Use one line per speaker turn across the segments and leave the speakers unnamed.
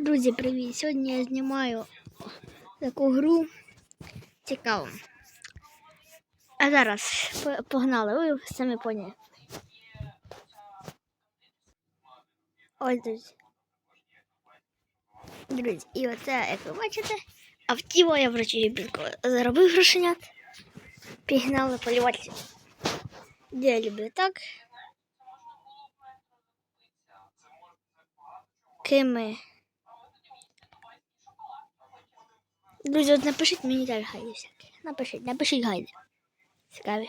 Друзі, привіт! Сьогодні я знімаю таку гру цікаву. А зараз погнали, ви самі поняли. Ось друзі. Друзі, і оце, як ви бачите, автіво я вручу бінку заробив грошенят. Пігнали полювати. Я люблю так. Кими. Друзі, от напишіть мені теж гайди всякі. Напишіть, напишіть гайди. Цікаві.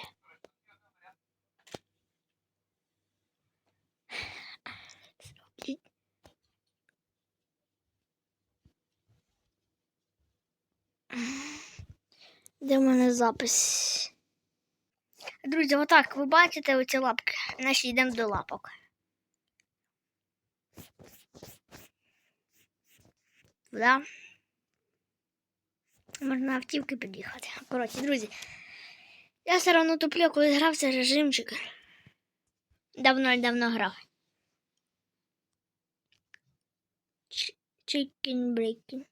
Де в мене запис? Друзі, отак, ви бачите оці лапки. Наші йдемо до лапок. Да? Можна автівки під'їхати. Коротше, друзі. Я все одно туплю, коли грав цей режимчик. Давно-давно грав. Chicken breaking.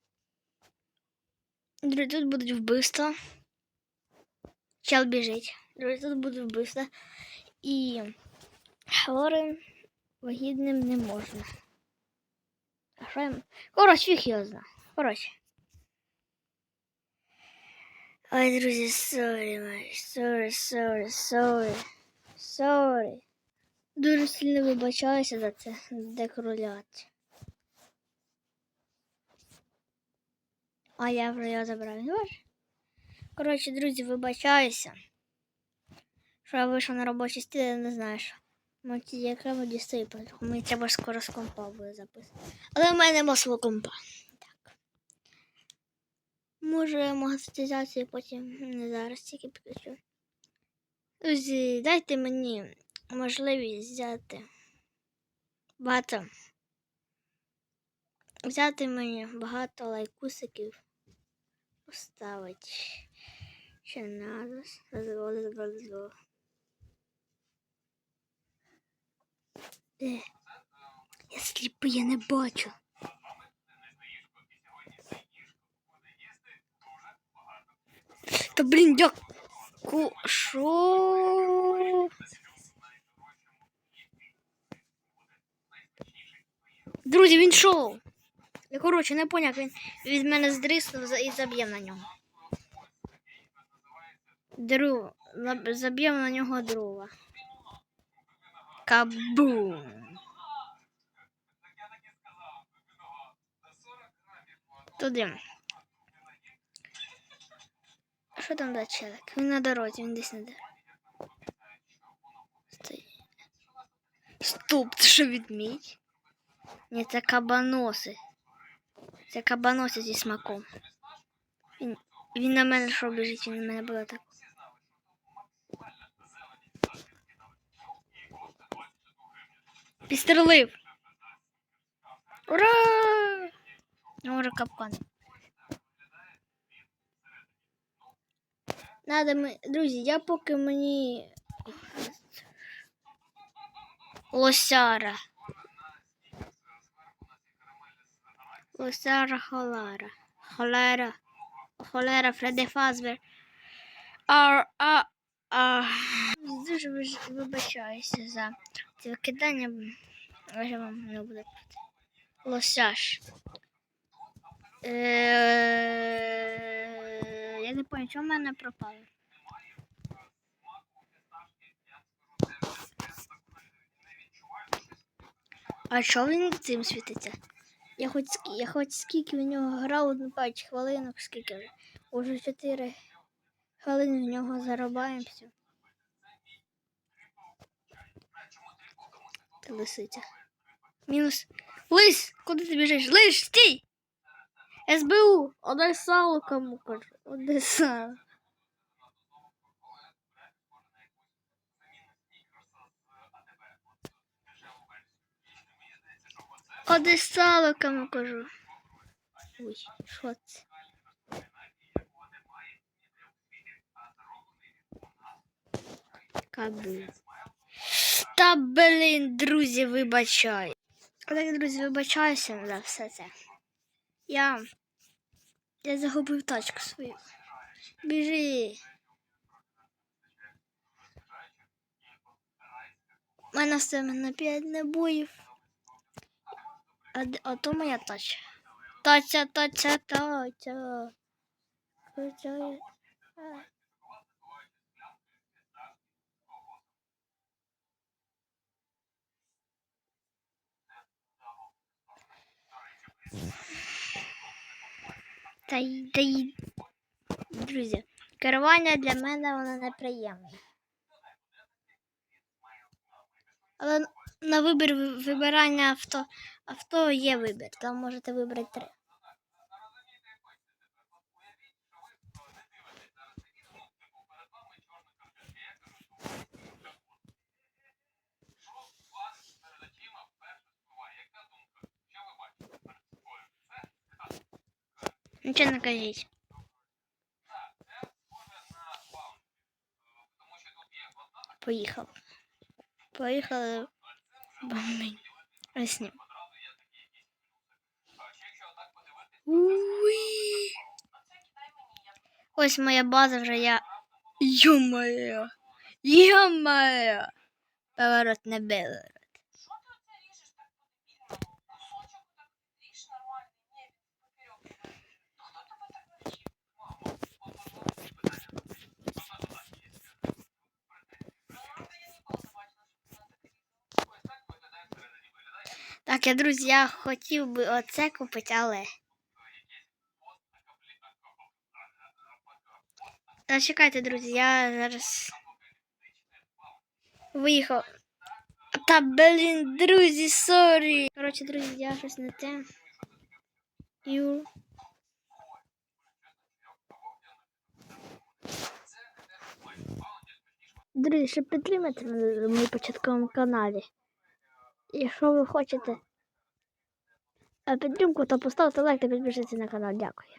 Друзі, тут будуть вбивства. Чел біжить. Друзі, тут будуть вбивства. І хворим вагітним не можна. Коротше, фіг його зна. Коротше. Ой, друзі, sorry, май, sorry, sorry, sorry, sorry. Дуже сильно вибачаюся за це декролят. А я вже його забрав. Ну, бачиш? Коротше, друзі, вибачаюся. Що я вийшов на робочий стіл, я не знаю, що. Мати якраз дістаю, мені треба скоро з компа буде записати. Але в мене нема свого компа. Може, монетизацію потім не зараз тільки підключу. Друзі, дайте мені можливість взяти багато. Взяти мені багато лайкусиків. Поставити. Ще go. Де? Я сліпий, я не бачу. Та блін, дяку. Шо? Друзі, він шоу. Я коротше не поняв, він від мене здриснув і заб'єм на нього. Дру, заб- заб'єм на нього дрова. Кабум. Туди. Що там за челик? Він на дорозі, він десь на дорозі. Стоп, це що відмідь? Ні, це кабаноси. Це кабаноси зі смаком. Він, він на мене що біжить, він на мене буде так. Підстрелив. Ура! Може капкан. Надо ми... Друзі, я поки мені. Лосяра. Лосяра холара. Холера. Холера Фредди Фазбер. А, а, а. Дуже вибачаюся за це викидання. Але вам не буде. Лосяш. Е, Я не пам'ятаю, що в мене пропало. А що він цим світиться? Я хоч, я хоч скільки в нього грав, не бачу хвилинок, скільки вже. Уже 4 хвилини в нього зарубаємося. Ти лисиця. Мінус. Лис! Куди ти біжиш? Лис, стій! СБУ! Одай сало кому кажу. Одай сало кому кажу. Ой, що це? Та блін, друзі, вибачай. Так, друзі, вибачаюся за все це. Я. Я загубив тачку свою. Біжи. У мене все на 5 набоїв. А, а то моя тача. Тача, тача, тача. Тача. А. Та й, та й, друзі, керування для мене воно неприємне. Але на вибір вибирання авто, авто є вибір. Там можете вибрати три. Нічого не кажіть. Поїхав. Поїхали. Бомбень. Ось ним. Уї. Ось моя база вже я. Ё-моё! Ё-моё! Поворот не били.
Так, я,
друзі, я хотів би оце купити, але. Та чекайте, друзі, я зараз виїхав. Та блін, друзі, сорі. Коротше, друзі, я щось не те. Ю. Друзі, ще підтримайте мене на моєму початковому каналі. Якщо ви хочете підтримку, то поставте лайк та підпишіться на канал. Дякую.